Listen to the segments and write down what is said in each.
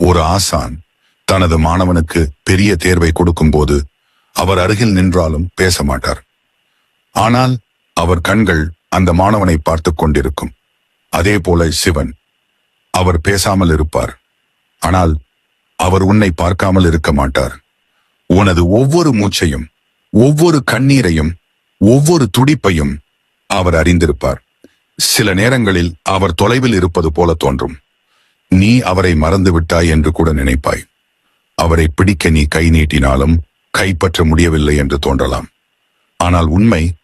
ஒரு ஆசான் தனது மாணவனுக்கு பெரிய தேர்வை கொடுக்கும்போது அவர் அருகில் நின்றாலும் பேச மாட்டார். ஆனால் அவர் கண்கள் அந்த மாணவனை பார்த்து கொண்டிருக்கும். அதே போல சிவன். அவர் பேசாமல் இருப்பார். ஆனால் அவர் உன்னை பார்க்காமல் இருக்க மாட்டார். உனது ஒவ்வொரு மூச்சையும் ஒவ்வொரு கண்ணீரையும் ஒவ்வொரு துடிப்பையும் அவர் அறிந்திருப்பார். சில நேரங்களில் அவர் தொலைவில் இருப்பது போல தோன்றும். நீ அவரை மறந்து விட்டாய் என்று கூட நினைப்பாய். அவரை பிடிக்க நீ கை நீட்டினாலும் கைப்பற்ற முடியவில்லை என்று தோன்றலாம். ஆனால் உண்மை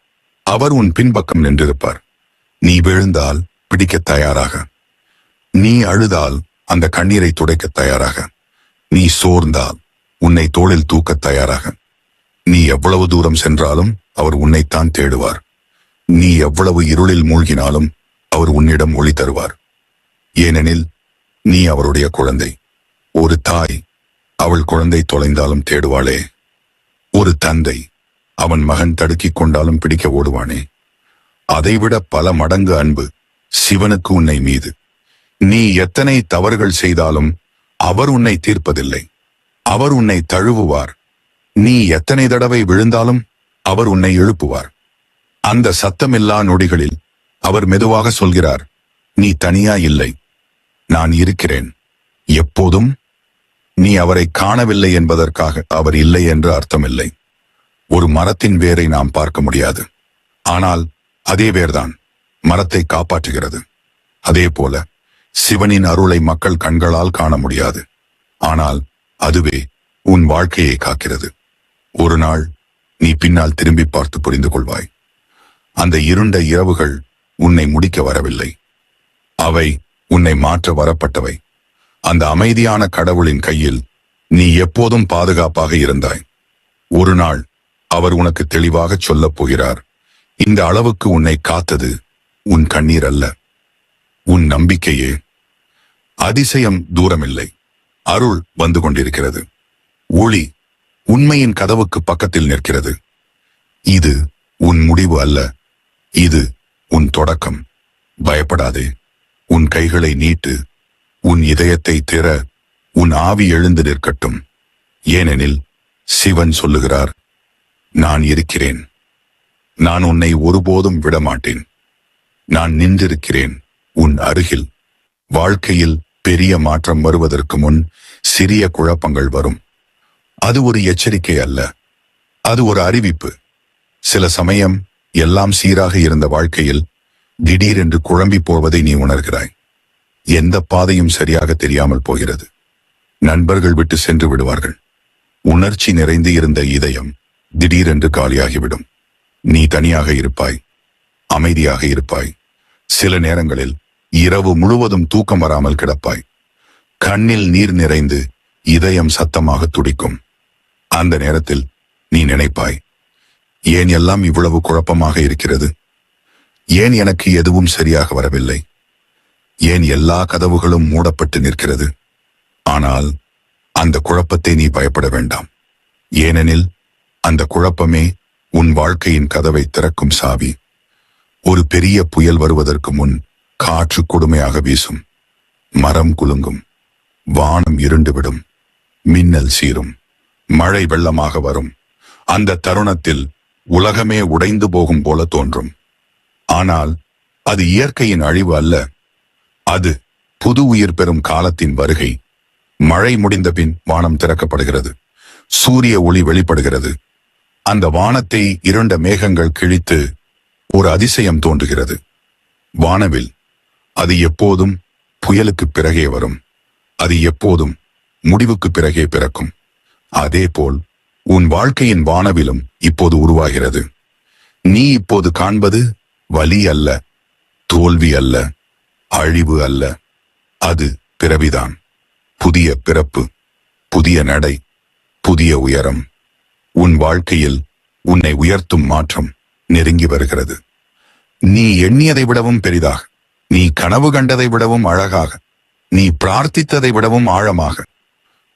அவர் உன் பின்பக்கம் நின்றிருப்பார். நீ விழுந்தால் பிடிக்க தயாராக. நீ அழுதால் அந்த கண்ணீரை துடைக்க தயாராக. நீ சோர்ந்தால் உன்னை தோளில் தூக்க தயாராக. நீ எவ்வளவு தூரம் சென்றாலும் அவர் உன்னைத்தான் தேடுவார். நீ எவ்வளவு இருளில் மூழ்கினாலும் அவர் உன்னிடம் ஒளி தருவார். ஏனெனில் நீ அவருடைய குழந்தை. ஒரு தாய் அவள் குழந்தை தொலைந்தாலும் தேடுவாளே. ஒரு தந்தை அவன் மகன் தடுக்கிக் கொண்டாலும் பிடிக்க ஓடுவானே. அதைவிட பல மடங்கு அன்பு சிவனுக்கு உன்னை மீது. நீ எத்தனை தவறுகள் செய்தாலும் அவர் உன்னை தீர்ப்பதில்லை. அவர் உன்னை தழுவுவார். நீ எத்தனை தடவை விழுந்தாலும் அவர் உன்னை எழுப்புவார். அந்த சத்தமில்லா நொடிகளில் அவர் மெதுவாக சொல்கிறார் நீ தனியா இல்லை. நான் இருக்கிறேன். எப்போதும் நீ அவரை காணவில்லை என்பதற்காக அவர் இல்லை என்று அர்த்தமில்லை. ஒரு மரத்தின் வேரை நாம் பார்க்க முடியாது. ஆனால் அதே வேர்தான் மரத்தை காப்பாற்றுகிறது. அதே போல சிவனின் அருளை மக்கள் கண்களால் காண முடியாது. ஆனால் அதுவே உன் வாழ்க்கையை காக்கிறது. ஒரு நாள் நீ பின்னால் திரும்பி பார்த்து புரிந்து கொள்வாய். அந்த இருண்ட இரவுகள் உன்னை முடிக்க வரவில்லை. அவை உன்னை மாற்ற வரப்பட்டவை. அந்த அமைதியான கடவுளின் கையில் நீ எப்போதும் பாதுகாப்பாக இருந்தாய். ஒரு நாள் அவர் உனக்கு தெளிவாக சொல்லப் போகிறார். இந்த அளவுக்கு உன்னை காத்தது உன் கண்ணீர் அல்ல. உன் நம்பிக்கையே. அதிசயம் தூரமில்லை. அருள் வந்து கொண்டிருக்கிறது. ஒளி உண்மையின் கதவுக்கு பக்கத்தில் நிற்கிறது. இது உன் முடிவு அல்ல. இது உன் தொடக்கம். பயப்படாதே. உன் கைகளை நீட்டு உன் இதயத்தை திற உன் ஆவி எழுந்து நிற்கட்டும். ஏனெனில் சிவன் சொல்லுகிறார் நான் இருக்கிறேன். நான் உன்னை ஒருபோதும் விடமாட்டேன். நான் நின்றிருக்கிறேன் உன் அருகில். வாழ்க்கையில் பெரிய மாற்றம் வருவதற்கு முன் சிறிய குழப்பங்கள் வரும். அது ஒரு எச்சரிக்கை அல்ல. அது ஒரு அறிவிப்பு. சில சமயம் எல்லாம் சீராக இருந்த வாழ்க்கையில் திடீரென்று குழம்பி போவதை நீ உணர்கிறாய். எந்த பாதையும் சரியாக தெரியாமல் போகிறது. நண்பர்கள் விட்டு சென்று விடுவார்கள். உணர்ச்சி நிறைந்து இருந்த இதயம் திடீரென்று காலியாகிவிடும். நீ தனியாக இருப்பாய். அமைதியாக இருப்பாய். சில நேரங்களில் இரவு முழுவதும் தூக்கம் வராமல் கிடப்பாய். கண்ணில் நீர் நிறைந்து இதயம் சத்தமாக துடிக்கும். அந்த நேரத்தில் நீ நினைப்பாய் ஏன் எல்லாம் இவ்வளவு குழப்பமாக இருக்கிறது? ஏன் எனக்கு எதுவும் சரியாக வரவில்லை? ஏன் எல்லா கதவுகளும் மூடப்பட்டு நிற்கிறது? ஆனால் அந்த குழப்பத்தை நீ பயப்பட வேண்டாம். ஏனெனில் அந்த குழப்பமே உன் வாழ்க்கையின் கதவை திறக்கும் சாவி. ஒரு பெரிய புயல் வருவதற்கு முன் காற்று கொடுமையாக வீசும். மரம் குலுங்கும். வானம் இருண்டுவிடும். மின்னல் சீரும். மழை வெள்ளமாக வரும். அந்த தருணத்தில் உலகமே உடைந்து போகும் போல தோன்றும். ஆனால் அது இயற்கையின் அழிவு அல்ல. அது புது உயிர் பெறும் காலத்தின் வருகை. மழை முடிந்த பின் வானம் திறக்கப்படுகிறது. சூரிய ஒளி வெளிப்படுகிறது. அந்த வானத்தை இரண்ட மேகங்கள் கிழித்து ஒரு அதிசயம் தோன்றுகிறது. வானவில் அது எப்போதும் புயலுக்கு பிறகே வரும். அது எப்போதும் முடிவுக்கு பிறகே பிறக்கும். அதேபோல் உன் வாழ்க்கையின் வானவிலும் இப்போது உருவாகிறது. நீ இப்போது காண்பது வலி அல்ல தோல்வி அல்ல அழிவு அல்ல. அது பிறவிதான். புதிய பிறப்பு புதிய நடை புதிய உயரம். உன் வாழ்க்கையில் உன்னை உயர்த்தும் மாற்றம் நெருங்கி வருகிறது. நீ எண்ணியதை விடவும் பெரிதாக நீ கனவு கண்டதை விடவும் அழகாக நீ பிரார்த்தித்ததை விடவும் ஆழமாக.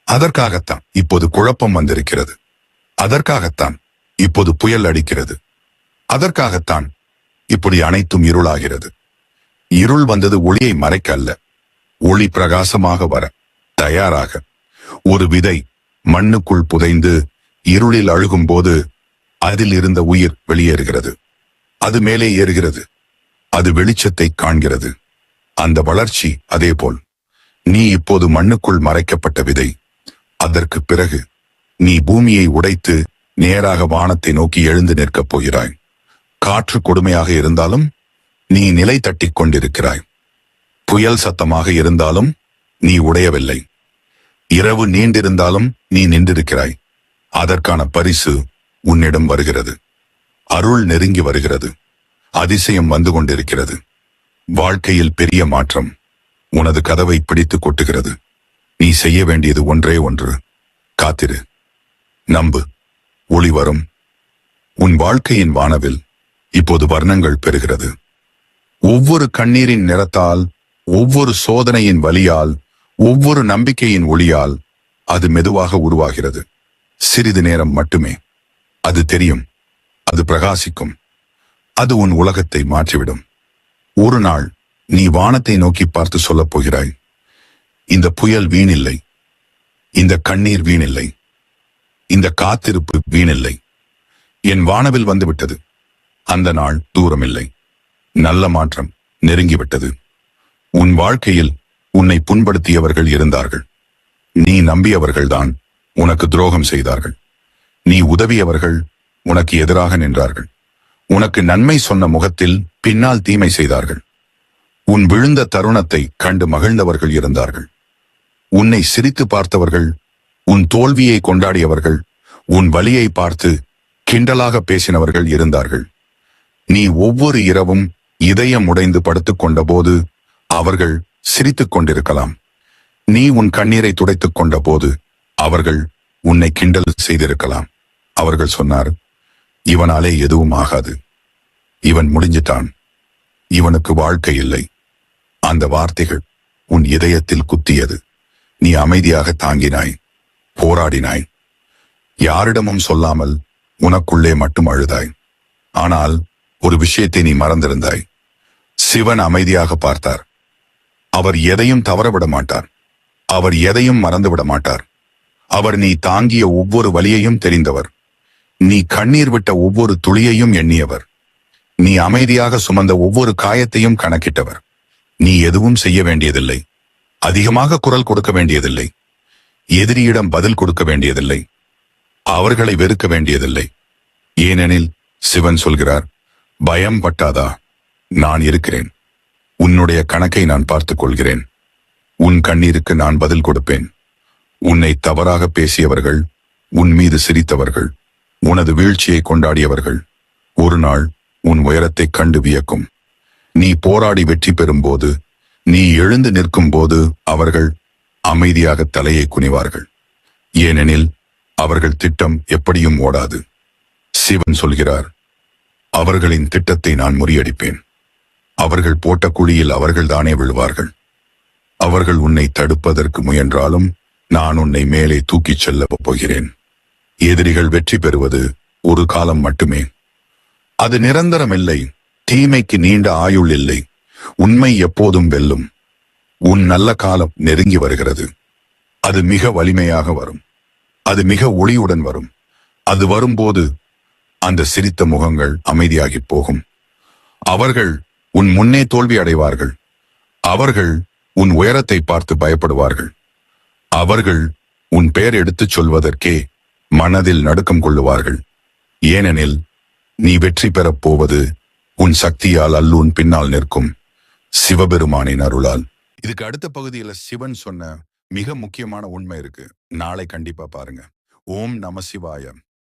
அதற்காகத்தான் இப்போது குழப்பம் வந்திருக்கிறது. அதற்காகத்தான் இப்போது புயல் அடிக்கிறது. அதற்காகத்தான் இப்படி அனைத்தும் இருளாகிறது. இருள் வந்தது ஒளியை மறைக்க அல்ல ஒளி பிரகாசமாக வர தயாராக. ஒரு விதை மண்ணுக்குள் புதைந்து இருளில் அழுகும்போது அதில் இருந்த உயிர் வெளியேறுகிறது. அது மேலே ஏறுகிறது. அது வெளிச்சத்தை காண்கிறது. அந்த வளர்ச்சி அதேபோல். நீ இப்போது மண்ணுக்குள் மறைக்கப்பட்ட விதை. அதற்கு பிறகு நீ பூமியை உடைத்து நேராக வானத்தை நோக்கி எழுந்து நிற்கப் போகிறாய். காற்று கொடுமையாக இருந்தாலும் நீ நிலை தட்டிக் கொண்டிருக்கிறாய். புயல் சத்தமாக இருந்தாலும் நீ உடையவில்லை. இரவு நீண்டிருந்தாலும் நீ நின்றிருக்கிறாய். அதற்கான பரிசு உன்னிடம் வருகிறது. அருள் நெருங்கி வருகிறது. அதிசயம் வந்து கொண்டிருக்கிறது. வாழ்க்கையில் பெரிய மாற்றம் உனது கதவை பிடித்து கொட்டுகிறது. நீ செய்ய வேண்டியது ஒன்றே ஒன்று. காத்திரு. நம்பு. ஒளி வரும் உன் வாழ்க்கையின் வானவில் இப்போது வர்ணங்கள் பெறுகிறது. ஒவ்வொரு கண்ணீரின் நிறத்தால் ஒவ்வொரு சோதனையின் வலியால் ஒவ்வொரு நம்பிக்கையின் ஒளியால் அது மெதுவாக உருவாகிறது. சிறிது நேரம் மட்டுமே. அது தெரியும். அது பிரகாசிக்கும். அது உன் உலகத்தை மாற்றிவிடும். ஒரு நாள் நீ வானத்தை நோக்கி பார்த்து சொல்லப் போகிறாய். இந்த புயல் வீணில்லை. இந்த கண்ணீர் வீணில்லை. இந்த காத்திருப்பு வீணில்லை. என் வானவில் வந்துவிட்டது. அந்த நாள் தூரமில்லை. நல்ல மாற்றம் நெருங்கிவிட்டது. உன் வாழ்க்கையில் உன்னை புண்படுத்தியவர்கள் இருந்தார்கள். நீ நம்பியவர்கள்தான் உனக்கு துரோகம் செய்தார்கள். நீ உதவியவர்கள் உனக்கு எதிராக நின்றார்கள். உனக்கு நன்மை சொன்ன முகத்தில் பின்னால் தீமை செய்தார்கள். உன் விழுந்த தருணத்தை கண்டு மகிழ்ந்தவர்கள் இருந்தார்கள். உன்னை சிரித்து பார்த்தவர்கள் உன் தோல்வியை கொண்டாடியவர்கள் உன் வலியை பார்த்து கிண்டலாக பேசினவர்கள் இருந்தார்கள். நீ ஒவ்வொரு இரவும் இதயம் உடைந்து படுத்துக் கொண்டபோது அவர்கள் சிரித்துக் கொண்டிருக்கலாம் நீ உன் கண்ணீரை துடைத்துக் கொண்ட போது அவர்கள் உன்னை கிண்டல் செய்திருக்கலாம். அவர்கள் சொன்னார் இவனாலே எதுவும் ஆகாது. இவன் முடிஞ்சிட்டான். இவனுக்கு வாழ்க்கை இல்லை. அந்த வார்த்தைகள் உன் இதயத்தில் குத்தியது. நீ அமைதியாக தாங்கினாய் போராடினாய். யாரிடமும் சொல்லாமல் உனக்குள்ளே மட்டும் அழுதாய். ஆனால் ஒரு விஷயத்தை நீ மறந்திருந்தாய். சிவன் அமைதியாக பார்த்தார். அவர் எதையும் தவறவிட மாட்டார். அவர் எதையும் மறந்துவிட மாட்டார். அவர் நீ தாங்கிய ஒவ்வொரு வழியையும் தெரிந்தவர். நீ கண்ணீர் விட்ட ஒவ்வொரு துளியையும் எண்ணியவர். நீ அமைதியாக சுமந்த ஒவ்வொரு காயத்தையும் கணக்கிட்டவர். நீ எதுவும் செய்ய வேண்டியதில்லை. அதிகமாக குரல் கொடுக்க வேண்டியதில்லை. எதிரியிடம் பதில் கொடுக்க வேண்டியதில்லை. அவர்களை வெறுக்க வேண்டியதில்லை. ஏனெனில் சிவன் சொல்கிறார் பயம் பட்டாதா? நான் இருக்கிறேன். உன்னுடைய கணக்கை நான் பார்த்துக் கொள்கிறேன். உன் கண்ணீருக்கு நான் பதில் கொடுப்பேன். உன்னை தவறாக பேசியவர்கள் உன் மீது சிரித்தவர்கள் உனது வீழ்ச்சியை கொண்டாடியவர்கள் ஒரு நாள் உன் உயரத்தைக் கண்டு வியக்கும். நீ போராடி வெற்றி பெறும்போது நீ எழுந்து நிற்கும் போது அவர்கள் அமைதியாக தலையை குனிவார்கள். ஏனெனில் அவர்கள் திட்டம் எப்படியும் ஓடாது. சிவன் சொல்கிறார் அவர்களின் திட்டத்தை நான் முறியடிப்பேன். அவர்கள் போட்ட குழியில் அவர்கள்தானே விழுவார்கள். அவர்கள் உன்னை தடுப்பதற்கு முயன்றாலும் நான் உன்னை மேலே தூக்கிச் செல்ல போகிறேன். எதிரிகள் வெற்றி பெறுவது ஒரு காலம் மட்டுமே. அது நிரந்தரமில்லை தீமைக்கு நீண்ட ஆயுள் இல்லை. உண்மை எப்போதும் வெல்லும். உன் நல்ல காலம் நெருங்கி வருகிறது. அது மிக வலிமையாக வரும். அது மிக ஒளியுடன் வரும். அது வரும்போது அந்த சிரித்த முகங்கள் அமைதியாகி போகும். அவர்கள் உன் முன்னே தோல்வி அடைவார்கள். அவர்கள் உன் உயரத்தை பார்த்து பயப்படுவார்கள். அவர்கள் உன் பெயர் எடுத்துச் சொல்வதற்கே மனதில் நடுக்கம் கொள்ளுவார்கள். ஏனெனில் நீ வெற்றி பெறப் போவது உன் சக்தியால் அல்ல உன் பின்னால் நிற்கும் சிவபெருமானின் அருளால். இதுக்கு அடுத்த பகுதியில சிவன் சொன்ன மிக முக்கியமான உண்மை இருக்கு. நாளை கண்டிப்பா பாருங்க. ஓம் நம சிவாயம்